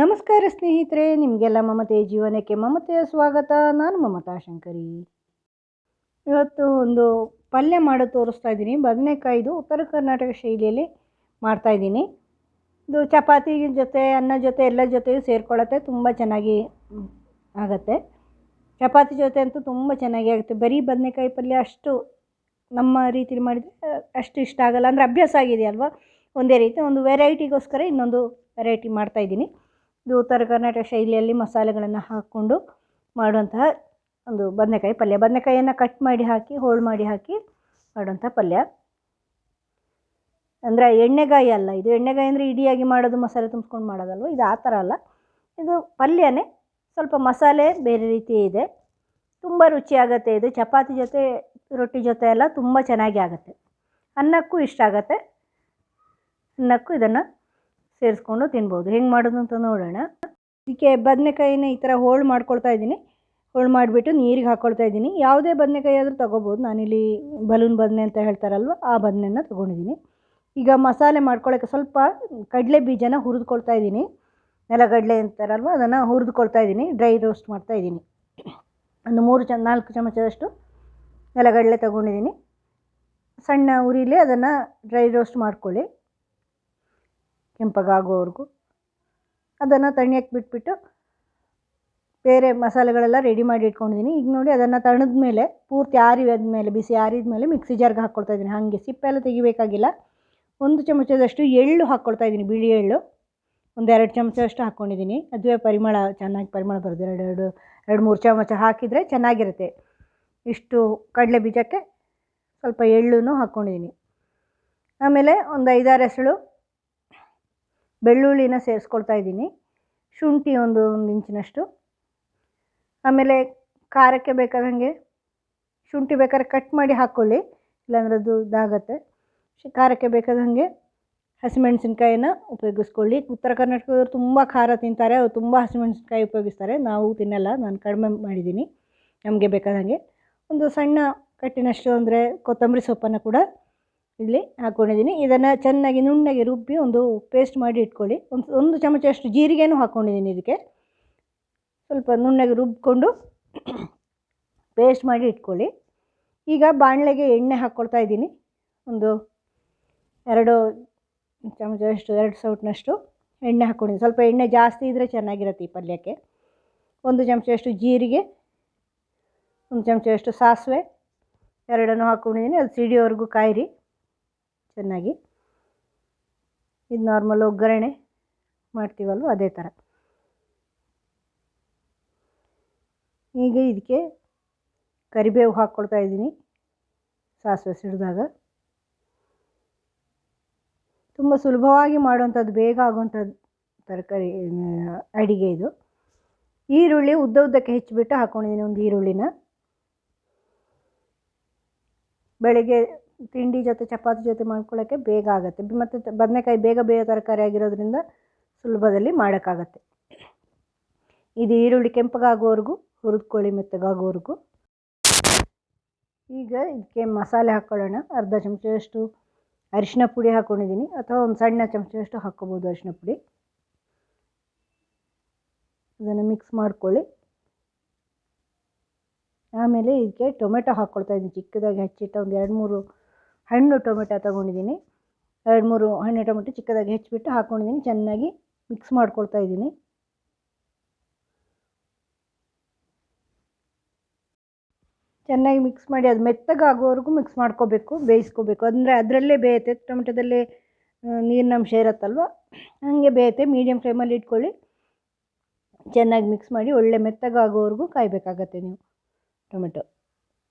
ನಮಸ್ಕಾರ ಸ್ನೇಹಿತರೆ, ನಿಮಗೆಲ್ಲ ಮಮತೆಯ ಜೀವನಕ್ಕೆ ಮಮತೆಯ ಸ್ವಾಗತ. ನಾನು ಮಮತಾ ಶಂಕರಿ. ಇವತ್ತು ಒಂದು ಪಲ್ಯ ಮಾಡೋ ತೋರಿಸ್ತಾ ಇದ್ದೀನಿ. ಬದನೆಕಾಯ್ದು ಉತ್ತರ ಕರ್ನಾಟಕ ಶೈಲಿಯಲ್ಲಿ ಮಾಡ್ತಾಯಿದ್ದೀನಿ ಇದು ಚಪಾತಿ ಜೊತೆ, ಅನ್ನ ಜೊತೆ, ಎಲ್ಲ ಜೊತೆಯೂ ಸೇರ್ಕೊಳ್ಳುತ್ತೆ. ತುಂಬ ಚೆನ್ನಾಗಿ ಆಗುತ್ತೆ. ಚಪಾತಿ ಜೊತೆ ಅಂತೂ ತುಂಬ ಚೆನ್ನಾಗಿ ಆಗುತ್ತೆ. ಬರೀ ಬದನೆಕಾಯಿ ಪಲ್ಯ ಅಷ್ಟು ನಮ್ಮ ರೀತಿಲಿ ಮಾಡಿದರೆ ಅಷ್ಟು ಇಷ್ಟ ಆಗಲ್ಲ. ಅಂದರೆ ಅಭ್ಯಾಸ ಆಗಿದೆ ಅಲ್ವಾ? ಒಂದೇ ರೀತಿ ಒಂದು ವೆರೈಟಿಗೋಸ್ಕರ ಇನ್ನೊಂದು ವೆರೈಟಿ ಮಾಡ್ತಾಯಿದ್ದೀನಿ ಇದು ಉತ್ತರ ಕರ್ನಾಟಕ ಶೈಲಿಯಲ್ಲಿ ಮಸಾಲೆಗಳನ್ನು ಹಾಕ್ಕೊಂಡು ಮಾಡುವಂತಹ ಒಂದು ಬದನೆಕಾಯಿ ಪಲ್ಯ. ಬದನೆಕಾಯಿಯನ್ನು ಕಟ್ ಮಾಡಿ ಹಾಕಿ ಹೋಳು ಮಾಡಿ ಹಾಕಿ ಮಾಡುವಂಥ ಪಲ್ಯ. ಅಂದರೆ ಎಣ್ಣೆಗಾಯಿ ಅಲ್ಲ ಇದು. ಎಣ್ಣೆಗಾಯಿ ಅಂದರೆ ಇಡಿಯಾಗಿ ಮಾಡೋದು, ಮಸಾಲೆ ತುಂಬಿಸ್ಕೊಂಡು ಮಾಡೋದಲ್ವ? ಇದು ಆ ಥರ ಅಲ್ಲ. ಇದು ಪಲ್ಯನೇ. ಸ್ವಲ್ಪ ಮಸಾಲೆ ಬೇರೆ ರೀತಿ ಇದೆ. ತುಂಬ ರುಚಿಯಾಗತ್ತೆ ಇದು. ಚಪಾತಿ ಜೊತೆ, ರೊಟ್ಟಿ ಜೊತೆ ಎಲ್ಲ ತುಂಬ ಚೆನ್ನಾಗಿ ಆಗುತ್ತೆ. ಅನ್ನಕ್ಕೂ ಇಷ್ಟ ಆಗುತ್ತೆ. ಅನ್ನಕ್ಕೂ ಇದನ್ನು ಸೇರಿಸ್ಕೊಂಡು ತಿನ್ಬೋದು. ಹೆಂಗೆ ಮಾಡೋದು ಅಂತ ನೋಡೋಣ. ಇದಕ್ಕೆ ಬದನೆಕಾಯಿನ ಈ ಥರ ಹೋಳು ಮಾಡ್ಕೊಳ್ತಾ ಇದ್ದೀನಿ. ಹೋಳು ಮಾಡಿಬಿಟ್ಟು ನೀರಿಗೆ ಹಾಕ್ಕೊಳ್ತಾ ಇದ್ದೀನಿ. ಯಾವುದೇ ಬದನೆಕಾಯಿ ಆದರೂ ತೊಗೋಬೋದು. ನಾನಿಲ್ಲಿ ಬಲೂನ್ ಬದನೆ ಅಂತ ಹೇಳ್ತಾರಲ್ವ, ಆ ಬದನೆನ ತೊಗೊಂಡಿದ್ದೀನಿ. ಈಗ ಮಸಾಲೆ ಮಾಡ್ಕೊಳ್ಳೋಕ್ಕೆ ಸ್ವಲ್ಪ ಕಡಲೆ ಬೀಜನ ಹುರಿದುಕೊಳ್ತಾ ಇದ್ದೀನಿ. ನೆಲಗಡಲೆ ಅಂತಾರಲ್ವ, ಅದನ್ನು ಹುರಿದುಕೊಳ್ತಾ ಇದ್ದೀನಿ. ಡ್ರೈ ರೋಸ್ಟ್ ಮಾಡ್ತಾ ಇದ್ದೀನಿ. ಒಂದು ಮೂರು ಚ, ನಾಲ್ಕು ಚಮಚದಷ್ಟು ನೆಲಗಡಲೆ ತೊಗೊಂಡಿದ್ದೀನಿ. ಸಣ್ಣ ಉರಿಲಿ ಅದನ್ನು ಡ್ರೈ ರೋಸ್ಟ್ ಮಾಡ್ಕೊಳ್ಳಿ. ಕೆಂಪಗಾಗೋವರೆಗೂ ಅದನ್ನು ತಣಿಯಕ್ಕೆ ಬಿಟ್ಬಿಟ್ಟು ಬೇರೆ ಮಸಾಲೆಗಳೆಲ್ಲ ರೆಡಿ ಮಾಡಿ ಇಟ್ಕೊಂಡಿದ್ದೀನಿ. ಈಗ ನೋಡಿ ಅದನ್ನು ತಣದ ಮೇಲೆ, ಪೂರ್ತಿ ಆರಿದ ಮೇಲೆ, ಬಿಸಿ ಆರಿದ ಮೇಲೆ ಮಿಕ್ಸಿ ಜಾರ್ಗೆ ಹಾಕ್ಕೊಳ್ತಾ ಇದ್ದೀನಿ. ಹಾಗೆ ಸಿಪ್ಪೆಲ್ಲ ತೆಗಿಬೇಕಾಗಿಲ್ಲ. ಒಂದು ಚಮಚದಷ್ಟು ಎಳ್ಳು ಹಾಕ್ಕೊಳ್ತಾ ಇದ್ದೀನಿ, ಬಿಳಿ ಎಳ್ಳು. ಒಂದೆರಡು ಚಮಚದಷ್ಟು ಹಾಕ್ಕೊಂಡಿದ್ದೀನಿ ಅದುವೇ ಪರಿಮಳ, ಚೆನ್ನಾಗಿ ಪರಿಮಳ ಬರೋದು ಎರಡು ಎರಡು ಎರಡು, ಮೂರು ಚಮಚ ಹಾಕಿದರೆ ಚೆನ್ನಾಗಿರುತ್ತೆ. ಇಷ್ಟು ಕಡಲೆ ಬೀಜಕ್ಕೆ ಸ್ವಲ್ಪ ಎಳ್ಳು ಹಾಕ್ಕೊಂಡಿದ್ದೀನಿ ಆಮೇಲೆ ಒಂದು ಐದಾರು ಹೆಸಳು ಬೆಳ್ಳುಳ್ಳಿನ ಸೇರಿಸ್ಕೊಳ್ತಾ ಇದ್ದೀನಿ. ಶುಂಠಿ ಒಂದು ಒಂದು ಇಂಚಿನಷ್ಟು. ಆಮೇಲೆ ಖಾರಕ್ಕೆ ಬೇಕಾದಂಗೆ ಶುಂಠಿ ಬೇಕಾದ್ರೆ ಕಟ್ ಮಾಡಿ ಹಾಕ್ಕೊಳ್ಳಿ ಇಲ್ಲಾಂದ್ರೆ ಅದು ಇದಾಗತ್ತೆ. ಖಾರಕ್ಕೆ ಬೇಕಾದಂಗೆ ಹಸಿಮೆಣಸಿನ್ಕಾಯಿನ ಉಪಯೋಗಿಸ್ಕೊಳ್ಳಿ. ಉತ್ತರ ಕರ್ನಾಟಕದವ್ರು ತುಂಬ ಖಾರ ತಿಂತಾರೆ, ಅವ್ರು ತುಂಬ ಹಸಿಮೆಣಸಿನ್ಕಾಯಿ ಉಪಯೋಗಿಸ್ತಾರೆ. ನಾವು ತಿನ್ನಲ್ಲ, ನಾನು ಕಡಿಮೆ ಮಾಡಿದ್ದೀನಿ. ನಮಗೆ ಬೇಕಾದಂಗೆ ಒಂದು ಸಣ್ಣ ಕಟ್ಟಿನಷ್ಟು ಅಂದರೆ ಕೊತ್ತಂಬರಿ ಸೊಪ್ಪನ್ನು ಕೂಡ ಇಲ್ಲಿ ಹಾಕ್ಕೊಂಡಿದ್ದೀನಿ ಇದನ್ನು ಚೆನ್ನಾಗಿ ನುಣ್ಣಗೆ ರುಬ್ಬಿ ಒಂದು ಪೇಸ್ಟ್ ಮಾಡಿ ಇಟ್ಕೊಳ್ಳಿ. ಒಂದು ಒಂದು ಚಮಚಷ್ಟು ಜೀರಿಗೆನೂ ಹಾಕ್ಕೊಂಡಿದ್ದೀನಿ ಇದಕ್ಕೆ. ಸ್ವಲ್ಪ ನುಣ್ಣಗೆ ರುಬ್ಬಿಕೊಂಡು ಪೇಸ್ಟ್ ಮಾಡಿ ಇಟ್ಕೊಳ್ಳಿ. ಈಗ ಬಾಣಲೆಗೆ ಎಣ್ಣೆ ಹಾಕ್ಕೊಳ್ತಾ ಇದ್ದೀನಿ. ಒಂದು ಎರಡು ಚಮಚಷ್ಟು ಎರಡು ಸೌಟ್ನಷ್ಟು ಎಣ್ಣೆ ಹಾಕ್ಕೊಂಡಿದ್ದೀನಿ ಸ್ವಲ್ಪ ಎಣ್ಣೆ ಜಾಸ್ತಿ ಇದ್ದರೆ ಚೆನ್ನಾಗಿರುತ್ತೆ ಈ ಪಲ್ಯಕ್ಕೆ. ಒಂದು ಚಮಚಷ್ಟು ಜೀರಿಗೆ, ಒಂದು ಚಮಚಷ್ಟು ಸಾಸಿವೆ ಎರಡನ್ನು ಹಾಕ್ಕೊಂಡಿದ್ದೀನಿ ಅದು ಸಿಡಿಯೋವರೆಗೂ ಕಾಯಿರಿ. ಚೆನ್ನಾಗಿ ಇದು ನಾರ್ಮಲ್ ಒಗ್ಗರಣೆ ಮಾಡ್ತೀವಲ್ವ, ಅದೇ ಥರ ಈಗ ಇದಕ್ಕೆ ಕರಿಬೇವು ಹಾಕ್ಕೊಳ್ತಾ ಇದ್ದೀನಿ, ಸಾಸಿವೆ ಸಿಡಿದಾಗ. ತುಂಬ ಸುಲಭವಾಗಿ ಮಾಡುವಂಥದ್ದು, ಬೇಗ ಆಗುವಂಥದ್ದು ತರಕಾರಿ, ಅಡಿಗೆ ಇದು. ಈರುಳ್ಳಿ ಉದ್ದ ಉದ್ದಕ್ಕೆ ಹೆಚ್ಚಿಬಿಟ್ಟು ಹಾಕ್ಕೊಂಡಿದ್ದೀನಿ ಒಂದು ಈರುಳ್ಳಿನ. ಬೆಳಿಗ್ಗೆ ತಿಂಡಿ ಜೊತೆ, ಚಪಾತಿ ಜೊತೆ ಮಾಡ್ಕೊಳ್ಳೋಕ್ಕೆ ಬೇಗ ಆಗುತ್ತೆ. ಮತ್ತು ಬದನೆಕಾಯಿ ಬೇಗ ಬೇಗ ತರಕಾರಿ ಆಗಿರೋದ್ರಿಂದ ಸುಲಭದಲ್ಲಿ ಮಾಡೋಕ್ಕಾಗತ್ತೆ. ಇದು ಈರುಳ್ಳಿ ಕೆಂಪಗಾಗೋವರೆಗೂ ಹುರಿದ್ಕೊಳ್ಳಿ ಮೆತ್ತಗಾಗೋವರೆಗೂ ಈಗ ಇದಕ್ಕೆ ಮಸಾಲೆ ಹಾಕ್ಕೊಳ್ಳೋಣ ಅರ್ಧ ಚಮಚದಷ್ಟು ಅರಿಶಿನ ಪುಡಿ ಹಾಕ್ಕೊಂಡಿದ್ದೀನಿ ಅಥವಾ ಒಂದು ಸಣ್ಣ ಚಮಚದಷ್ಟು ಹಾಕ್ಕೋಬೋದು ಅರಿಶಿನ ಪುಡಿ. ಅದನ್ನು ಮಿಕ್ಸ್ ಮಾಡ್ಕೊಳ್ಳಿ. ಆಮೇಲೆ ಇದಕ್ಕೆ ಟೊಮೆಟೊ ಹಾಕ್ಕೊಳ್ತಾ ಇದ್ದೀನಿ. ಚಿಕ್ಕದಾಗಿ ಹೆಚ್ಚಿಟ್ಟ ಒಂದು ಎರಡು ಮೂರು ಹಣ್ಣು ಟೊಮೆಟೊ ತೊಗೊಂಡಿದ್ದೀನಿ. ಎರಡು ಮೂರು ಹಣ್ಣು ಟೊಮೆಟೊ ಚಿಕ್ಕದಾಗಿ ಹೆಚ್ಚಿಬಿಟ್ಟು ಹಾಕ್ಕೊಂಡಿದ್ದೀನಿ ಚೆನ್ನಾಗಿ ಮಿಕ್ಸ್ ಮಾಡ್ಕೊಳ್ತಾ ಇದ್ದೀನಿ. ಚೆನ್ನಾಗಿ ಮಿಕ್ಸ್ ಮಾಡಿ ಅದು ಮೆತ್ತಗಾಗೋವರೆಗೂ ಮಿಕ್ಸ್ ಮಾಡ್ಕೋಬೇಕು, ಬೇಯಿಸ್ಕೋಬೇಕು. ಅಂದರೆ ಅದರಲ್ಲೇ ಬೇಯುತ್ತೆ. ಟೊಮೆಟೊದಲ್ಲೇ ನೀರಿನ ಅಂಶ ಇರುತ್ತಲ್ವ? ಹಾಗೆ ಬೇಯುತ್ತೆ. ಮೀಡಿಯಮ್ ಫ್ಲೇಮಲ್ಲಿ ಇಟ್ಕೊಳ್ಳಿ. ಚೆನ್ನಾಗಿ ಮಿಕ್ಸ್ ಮಾಡಿ ಒಳ್ಳೆ ಮೆತ್ತಗಾಗೋವರೆಗೂ ಕಾಯಬೇಕಾಗತ್ತೆ ನೀವು ಟೊಮೆಟೊ.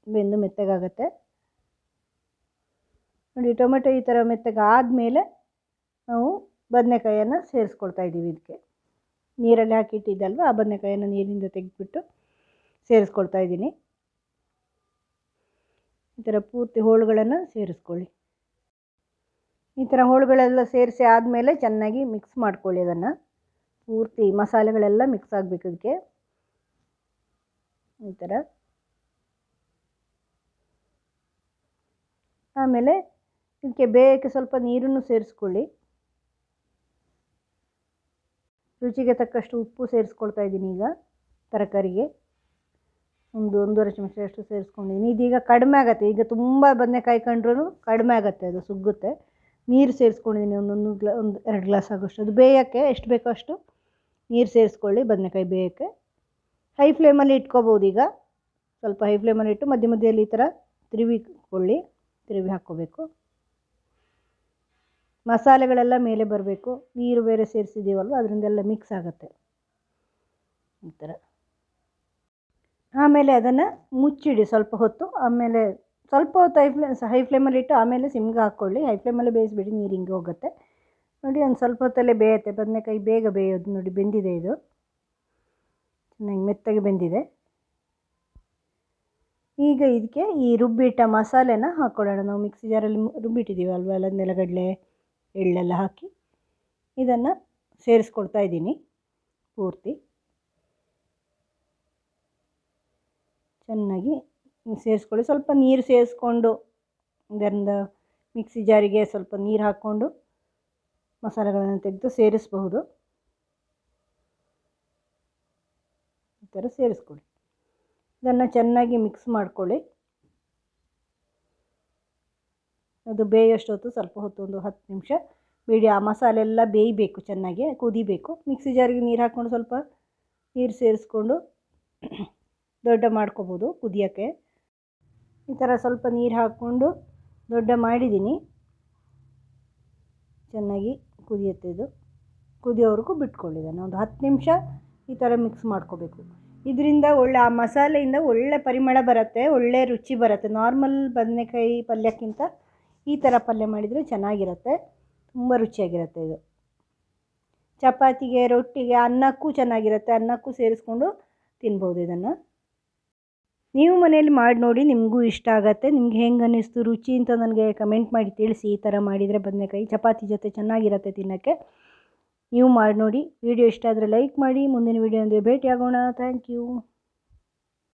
ಬೆಂದು ಮೆತ್ತಗಾಗತ್ತೆ. ನೋಡಿ, ಟೊಮೆಟೊ ಈ ಥರ ಮೆತ್ತಗಾದಮೇಲೆ ನಾವು ಬದನೆಕಾಯನ್ನು ಸೇರಿಸ್ಕೊಳ್ತಾ ಇದ್ದೀವಿ ಇದಕ್ಕೆ. ನೀರಲ್ಲಿ ಹಾಕಿಟ್ಟಿದ್ದಲ್ವ, ಆ ಬದನೆಕಾಯನ್ನು ನೀರಿಂದ ತೆಗೆದುಬಿಟ್ಟು ಸೇರಿಸ್ಕೊಳ್ತಾ ಇದ್ದೀನಿ. ಈ ಥರ ಪೂರ್ತಿ ಹೋಳುಗಳನ್ನು ಸೇರಿಸ್ಕೊಳ್ಳಿ. ಈ ಥರ ಹೋಳುಗಳೆಲ್ಲ ಸೇರಿಸಿ ಆದಮೇಲೆ ಚೆನ್ನಾಗಿ ಮಿಕ್ಸ್ ಮಾಡ್ಕೊಳ್ಳಿ ಅದನ್ನು. ಪೂರ್ತಿ ಮಸಾಲೆಗಳೆಲ್ಲ ಮಿಕ್ಸ್ ಆಗಬೇಕು ಇದಕ್ಕೆ. ಈ ಥರ ಆಮೇಲೆ ಇದಕ್ಕೆ ಬೇಯಕ್ಕೆ ಸ್ವಲ್ಪ ನೀರನ್ನು ಸೇರಿಸ್ಕೊಳ್ಳಿ. ರುಚಿಗೆ ತಕ್ಕಷ್ಟು ಉಪ್ಪು ಸೇರಿಸ್ಕೊಳ್ತಾ ಇದ್ದೀನಿ ಈಗ ತರಕಾರಿಗೆ. ಒಂದು ಒಂದೂವರೆ ಚಮಚದಷ್ಟು ಸೇರಿಸ್ಕೊಂಡಿದ್ದೀನಿ. ಇದೀಗ ಕಡಿಮೆ ಆಗುತ್ತೆ. ಈಗ ತುಂಬ ಬದನೆಕಾಯಿ ಕಂಡ್ರೂ ಕಡಿಮೆ ಆಗುತ್ತೆ, ಅದು ಸುಗ್ಗುತ್ತೆ. ನೀರು ಸೇರಿಸ್ಕೊಂಡಿದ್ದೀನಿ, ಒಂದೊಂದು ಗ್ಲಾ, ಒಂದು ಎರಡು ಗ್ಲಾಸ್ ಆಗೋಷ್ಟು. ಅದು ಬೇಯೋಕ್ಕೆ ಎಷ್ಟು ಬೇಕೋ ಅಷ್ಟು ನೀರು ಸೇರಿಸ್ಕೊಳ್ಳಿ ಬದನೆಕಾಯಿ ಬೇಯೋಕ್ಕೆ. ಹೈ ಫ್ಲೇಮಲ್ಲಿ ಇಟ್ಕೋಬೋದು ಈಗ. ಸ್ವಲ್ಪ ಹೈ ಫ್ಲೇಮಲ್ಲಿ ಇಟ್ಟು ಮಧ್ಯ ಮಧ್ಯದಲ್ಲಿ ಈ ಥರ ತಿರುವಿಕೊಳ್ಳಿ, ತಿರುವಿ ಹಾಕ್ಕೋಬೇಕು. ಮಸಾಲೆಗಳೆಲ್ಲ ಮೇಲೆ ಬರಬೇಕು. ನೀರು ಬೇರೆ ಸೇರಿಸಿದ್ದೀವಲ್ವ? ಅದರಿಂದೆಲ್ಲ ಮಿಕ್ಸ್ ಆಗುತ್ತೆ. ಈ ಥರ. ಆಮೇಲೆ ಅದನ್ನು ಮುಚ್ಚಿಡಿ ಸ್ವಲ್ಪ ಹೊತ್ತು. ಆಮೇಲೆ ಸ್ವಲ್ಪ ಹೊತ್ತು ಹೈ ಫ್ಲೇಮ್ ಹೈ ಫ್ಲೇಮಲ್ಲಿ ಇಟ್ಟು ಆಮೇಲೆ ಸಿಮ್ಗೆ ಹಾಕ್ಕೊಳ್ಳಿ ಹೈ ಫ್ಲೇಮಲ್ಲಿ ಬೇಯಿಸ್ಬಿಡಿ, ನೀರು ಹಿಂಗೆ ಹೋಗುತ್ತೆ. ನೋಡಿ ಒಂದು ಸ್ವಲ್ಪ ಹೊತ್ತಲ್ಲೇ ಬೇಯುತ್ತೆ. ಬದನೆಕಾಯಿ ಬೇಗ ಬೇಯೋದು ನೋಡಿ, ಬೆಂದಿದೆ ಇದು. ಚೆನ್ನಾಗಿ ಮೆತ್ತಗೆ ಬೆಂದಿದೆ. ಈಗ ಇದಕ್ಕೆ ಈ ರುಬ್ಬಿಟ್ಟ ಮಸಾಲೆನ ಹಾಕ್ಕೊಳ್ಳೋಣ ನಾವು ಮಿಕ್ಸಿ ಜಾರಲ್ಲಿ ರುಬ್ಬಿಟ್ಟಿದ್ದೀವಿ ಅಲ್ವಾ ಎಲ್ಲ ನೆಲಗಡಲೆ ಎಳ್ಳೆಲ್ಲ ಹಾಕಿ ಇದನ್ನು ಸೇರಿಸ್ಕೊಡ್ತಾ ಇದ್ದೀನಿ ಪೂರ್ತಿ. ಚೆನ್ನಾಗಿ ಸೇರಿಸ್ಕೊಳ್ಳಿ. ಸ್ವಲ್ಪ ನೀರು ಸೇರಿಸ್ಕೊಂಡು ಇದರಿಂದ ಮಿಕ್ಸಿ ಜಾರಿಗೆ ಸ್ವಲ್ಪ ನೀರು ಹಾಕ್ಕೊಂಡು ಮಸಾಲೆಗಳನ್ನು ತೆಗೆದು ಸೇರಿಸಬಹುದು. ಈ ಥರ ಸೇರಿಸ್ಕೊಳ್ಳಿ. ಇದನ್ನು ಚೆನ್ನಾಗಿ ಮಿಕ್ಸ್ ಮಾಡ್ಕೊಳ್ಳಿ. ಅದು ಬೇಯೋಷ್ಟೊತ್ತು ಸ್ವಲ್ಪ ಹೊತ್ತು ಒಂದು ಹತ್ತು ನಿಮಿಷ ಬಿಡಿ. ಆ ಮಸಾಲೆ ಎಲ್ಲ ಬೇಯಬೇಕು ಚೆನ್ನಾಗಿ, ಕುದಿಬೇಕು. ಮಿಕ್ಸಿ ಜಾರಿಗೆ ನೀರು ಹಾಕ್ಕೊಂಡು ಸ್ವಲ್ಪ ನೀರು ಸೇರಿಸ್ಕೊಂಡು ದೊಡ್ಡ ಮಾಡ್ಕೋಬೋದು ಕುದಿಯೋಕ್ಕೆ. ಈ ಥರ ಸ್ವಲ್ಪ ನೀರು ಹಾಕ್ಕೊಂಡು ದೊಡ್ಡ ಮಾಡಿದ್ದೀನಿ. ಚೆನ್ನಾಗಿ ಕುದಿಯುತ್ತೆ ಇದು. ಕುದಿಯೋವರೆಗೂ ಬಿಟ್ಕೊಳ್ಳಿ ಒಂದು ಹತ್ತು ನಿಮಿಷ ಈ ಥರ ಮಿಕ್ಸ್ ಮಾಡ್ಕೋಬೇಕು. ಇದರಿಂದ ಒಳ್ಳೆ, ಆ ಮಸಾಲೆಯಿಂದ ಒಳ್ಳೆ ಪರಿಮಳ ಬರುತ್ತೆ, ಒಳ್ಳೆ ರುಚಿ ಬರುತ್ತೆ. ನಾರ್ಮಲ್ ಬದನೆಕಾಯಿ ಪಲ್ಯಕ್ಕಿಂತ ಈ ಥರ ಪಲ್ಯ ಮಾಡಿದರೆ ಚೆನ್ನಾಗಿರುತ್ತೆ. ತುಂಬ ರುಚಿಯಾಗಿರುತ್ತೆ ಇದು. ಚಪಾತಿಗೆ, ರೊಟ್ಟಿಗೆ ಅನ್ನಕ್ಕೂ ಚೆನ್ನಾಗಿರುತ್ತೆ. ಅನ್ನಕ್ಕೂ ಸೇರಿಸ್ಕೊಂಡು ತಿನ್ಬೋದು ಇದನ್ನು. ನೀವು ಮನೇಲಿ ಮಾಡಿ ನೋಡಿ, ನಿಮಗೂ ಇಷ್ಟ ಆಗುತ್ತೆ. ನಿಮ್ಗೆ ಹೆಂಗೆ ಅನ್ನಿಸ್ತು, ರುಚಿ ಅಂತ ನನಗೆ ಕಮೆಂಟ್ ಮಾಡಿ ತಿಳಿಸಿ. ಈ ಥರ ಮಾಡಿದರೆ ಬದನೆಕಾಯಿ ಚಪಾತಿ ಜೊತೆ ಚೆನ್ನಾಗಿರುತ್ತೆ ತಿನ್ನೋಕ್ಕೆ. ನೀವು ಮಾಡಿ ನೋಡಿ. ವಿಡಿಯೋ ಇಷ್ಟ ಆದರೆ ಲೈಕ್ ಮಾಡಿ. ಮುಂದಿನ ವೀಡಿಯೋ ಅಂದರೆ ಭೇಟಿ ಆಗೋಣ ಥ್ಯಾಂಕ್ ಯು.